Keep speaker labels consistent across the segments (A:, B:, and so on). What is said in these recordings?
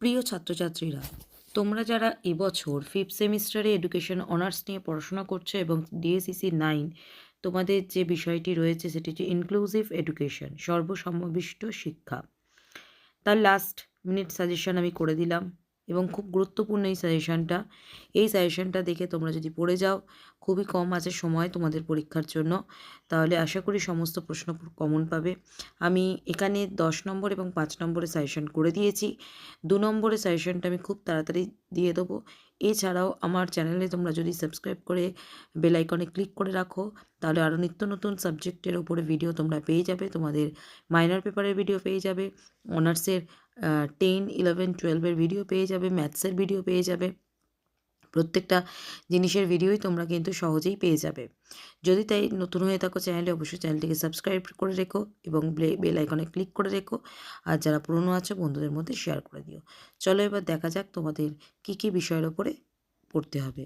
A: প্রিয় ছাত্রছাত্রীরা, তোমরা যারা এবছর ফিফথ সেমিস্টারে এডুকেশন অনার্স নিয়ে পড়াশোনা করছ এবং ডিএসসিসি নাইন তোমাদের যে বিষয়টি রয়েছে সেটি হচ্ছে ইনক্লুসিভ এডুকেশন সর্বসমাবিষ্ট শিক্ষা। তার লাস্ট মিনিট সাজেশন আমি করে দিলাম। এবং খুব গুরুত্বপূর্ণ এই সাজেশানটা। এই সাজেশানটা দেখে তোমরা যদি পড়ে যাও, খুবই কম আছে সময় তোমাদের পরীক্ষার জন্য। তাহলে আশা করি সমস্ত প্রশ্ন কমন পাবে। আমি এখানে দশ নম্বর এবং পাঁচ নম্বরের সাজেশান করে দিয়েছি। দু নম্বরের সাজেশনটা আমি খুব তাড়াতাড়ি দিয়ে দেবো। এছাড়াও আমার চ্যানেলে তোমরা যদি সাবস্ক্রাইব করে বেল আইকনে ক্লিক করে রাখো, তাহলে আরও নিত্য নতুন সাবজেক্টের ওপরে ভিডিও তোমরা পেয়ে যাবে। তোমাদের মাইনর পেপারের ভিডিও পেয়ে যাবে। অনার্সের টেন, ইলেভেন, টুয়েলভের ভিডিও পেয়ে যাবে ম্যাথসের ভিডিও পেয়ে যাবে। প্রত্যেকটা জিনিসের ভিডিওই তোমরা কিন্তু সহজেই পেয়ে যাবে। যদি তাই নতুন হয়ে থাকো চ্যানেলে অবশ্যই চ্যানেলটিকে সাবস্ক্রাইব করে রেখো এবং বেল আইকনে ক্লিক করে রেখো। আর যারা পুরনো আছো, বন্ধুদের মধ্যে শেয়ার করে দিও। চলো এবার দেখা যাক তোমাদের কী কী বিষয়ের ওপরে পড়তে হবে।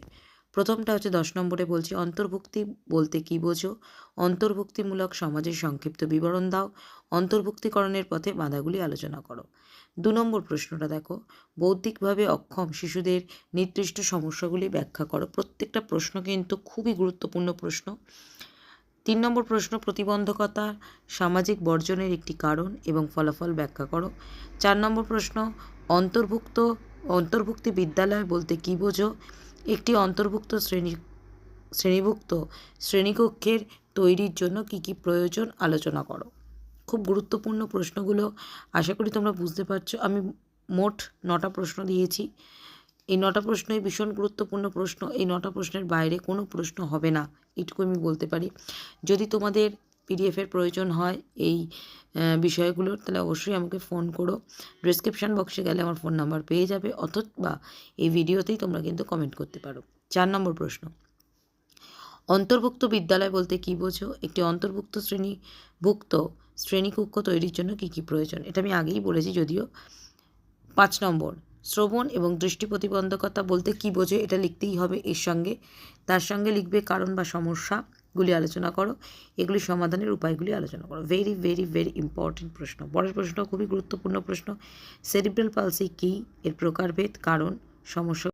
A: প্রথমটা হচ্ছে দশ নম্বরে বলছি, অন্তর্ভুক্তি বলতে কী বোঝো? অন্তর্ভুক্তিমূলক সমাজের সংক্ষিপ্ত বিবরণ দাও। অন্তর্ভুক্তিকরণের পথে বাধাগুলি আলোচনা করো। দু নম্বর প্রশ্নটা দেখো। বৌদ্ধিকভাবে অক্ষম শিশুদের নির্দিষ্ট সমস্যাগুলি ব্যাখ্যা করো। প্রত্যেকটা প্রশ্ন কিন্তু খুবই গুরুত্বপূর্ণ প্রশ্ন। তিন নম্বর প্রশ্ন, প্রতিবন্ধকতা সামাজিক বর্জনের একটি কারণ এবং ফলাফল ব্যাখ্যা করো। চার নম্বর প্রশ্ন, অন্তর্ভুক্ত, অন্তর্ভুক্তি বিদ্যালয় বলতে কী বোঝো? একটি অন্তর্ভুক্ত শ্রেণি, শ্রেণীভুক্ত শ্রেণীকক্ষের তৈরির জন্য কী কী প্রয়োজন আলোচনা করো। খুব গুরুত্বপূর্ণ প্রশ্নগুলো, আশা করি তোমরা বুঝতে পারছ। আমি মোট নটা প্রশ্ন দিয়েছি। এই নটা প্রশ্নই ভীষণ গুরুত্বপূর্ণ প্রশ্ন। এই নটা প্রশ্নের বাইরে কোনো প্রশ্ন হবে না। এটুকু আমি বলতে পারি। যদি তোমাদের পিডিএফের প্রয়োজন হয় এই বিষয়গুলোর, তাহলে অবশ্যই আমাকে ফোন করো। ডিসক্রিপশান বক্সে গেলে আমার ফোন নাম্বার পেয়ে যাবে, অথবা এই ভিডিওতেই তোমরা কিন্তু কমেন্ট করতে পারো। চার নম্বর প্রশ্ন। অন্তর্ভুক্ত বিদ্যালয় বলতে কী বোঝো? একটি অন্তর্ভুক্ত শ্রেণীভুক্ত শ্রেণীকক্ষ তৈরির জন্য কী কী প্রয়োজন? এটা আমি আগেই বলেছি যদিও। পাঁচ নম্বর, শ্রবণ এবং দৃষ্টি প্রতিবন্ধকতা বলতে কী বোঝে? এটা লিখতেই হবে এর সঙ্গে। তার সঙ্গে লিখবে কারণ বা সমস্যাগুলি আলোচনা করো, এগুলি সমাধানের উপায়গুলি আলোচনা করো। ভেরি ভেরি ভেরি ইম্পর্টেন্ট প্রশ্ন। পরের প্রশ্ন, খুবই গুরুত্বপূর্ণ প্রশ্ন। সেরিব্রাল পালসি কী? এর প্রকারভেদ, কারণ, সমস্যা